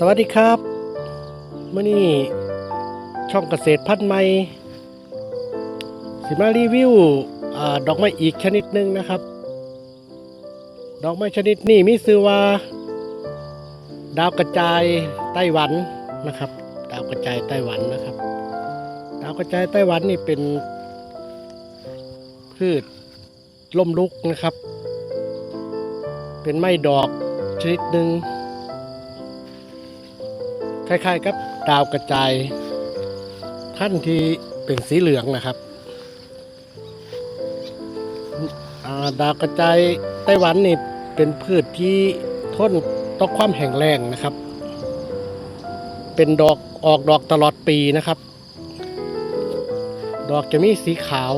สวัสดีครับเมื่อนี้ช่องเกษตรพันธุ์ใหม่สิมารีวิวอดอกไม้อีกชนิดหนึ่งนะครับ ดอกไม้ชนิดนี้มีชื่อว่า ดาวกระจายไต้หวันนะครับ ดาวกระจายไต้หวันนะครับ ดาวกระจายไต้หวันนี่เป็น พืชล่มลุกนะครับ เป็นไม้ดอกชนิดหนึ่ง คล้ายๆกับดาวกระจายท่านที่เป็นสีเหลืองนะครับาดาวกระจายไต้หวันนี่เป็นพืชที่ทนต่อความแห้งแล้งนะครับ เป็นดอกออกดอกตลอดปีนะครับ ดอกจะมีสีขาว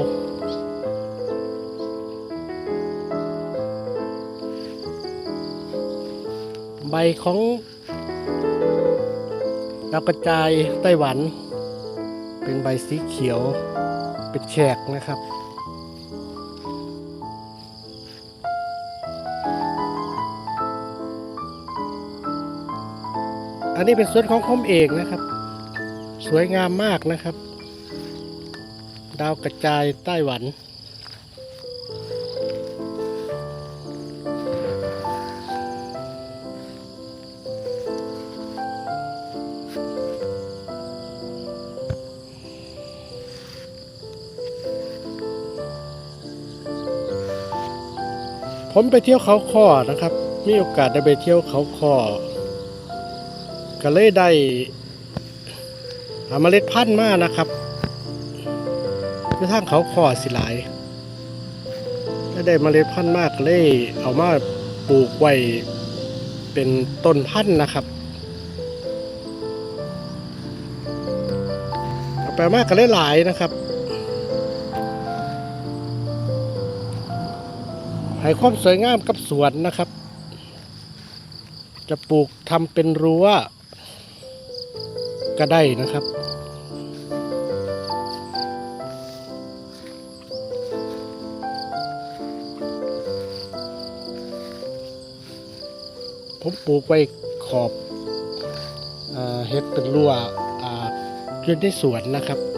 ใบของ ดาวกระจายไต้หวัน เป็นใบสีเขียว เป็นแฉกนะครับอันนี้เป็นสวนของผมเองนะครับ สวยงามมากนะครับ ดาวกระจายไต้หวัน ผมไปเที่ยวเขาคอนะครับ มีโอกาสได้ไปเที่ยวเขาคอก็เลยได้หาเมล็ดพันธุ์มานะครับคือทางเขาคอสิหลายก็ได้เมล็ดพันธุ์มากเลย เอามาปลูกไว้เป็นต้นพันธุ์นะครับเอาไปมากก็เลยหลายนะครับ ให้ความสวยงามกับสวนนะครับ จะปลูกทำเป็นรั้วก็ได้นะครับผมปลูกไว้ขอบเฮ็ดเป็นรั้วอ่อยู่ในสวนนะครับ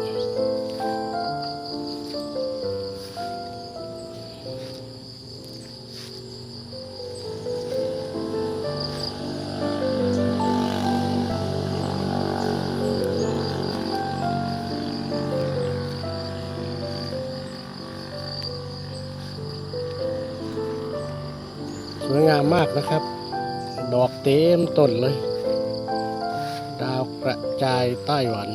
สวยงามมากนะครับ ดอกเต็มต้นเลย ดาวกระจายไต้หวัน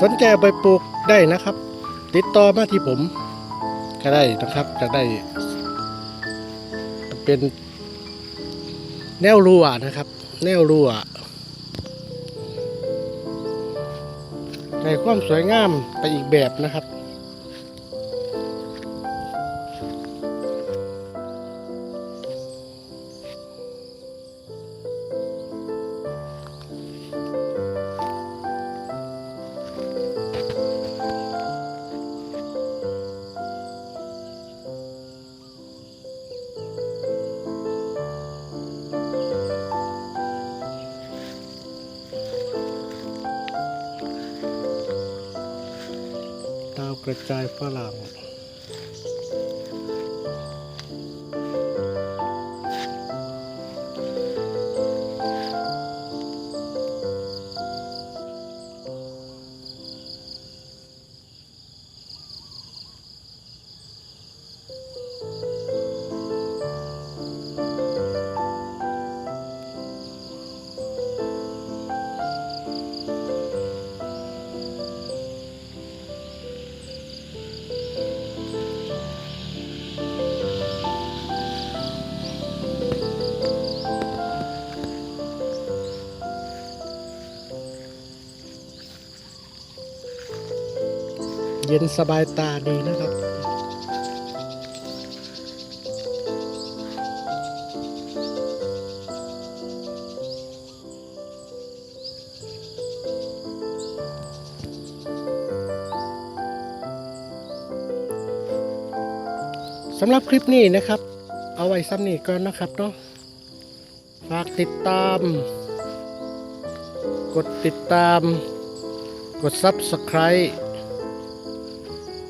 สนใจไปปลูกได้นะครับ ติดต่อมาที่ผมก็ได้นะครับจะได้ เป็นแนวรั่วนะครับ แนวรั่วในความสวยงามไปอีกแบบนะครับาวกระจายฝรั่ง เย็นสบายตาดีนะครับสำหรับคลิปนี้นะครับ เอาไว้ซ้ำนี้ก่อนนะครับเนาะฝากติดตาม กดติดตาม กด Subscribe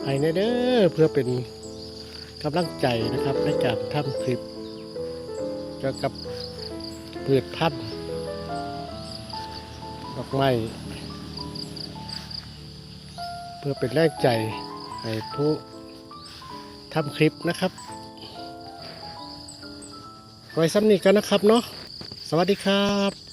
ให้แน่เด้อเพื่อเป็นกำลังใจนะครับในการทำคลิปเกี่ยวกับพืชพันธุ์ดอกไม้เพื่อเป็นแรงใจให้ผู้ทำคลิปนะครับไว้ซ้ำนี้กันนะครับเนาะสวัสดีครับ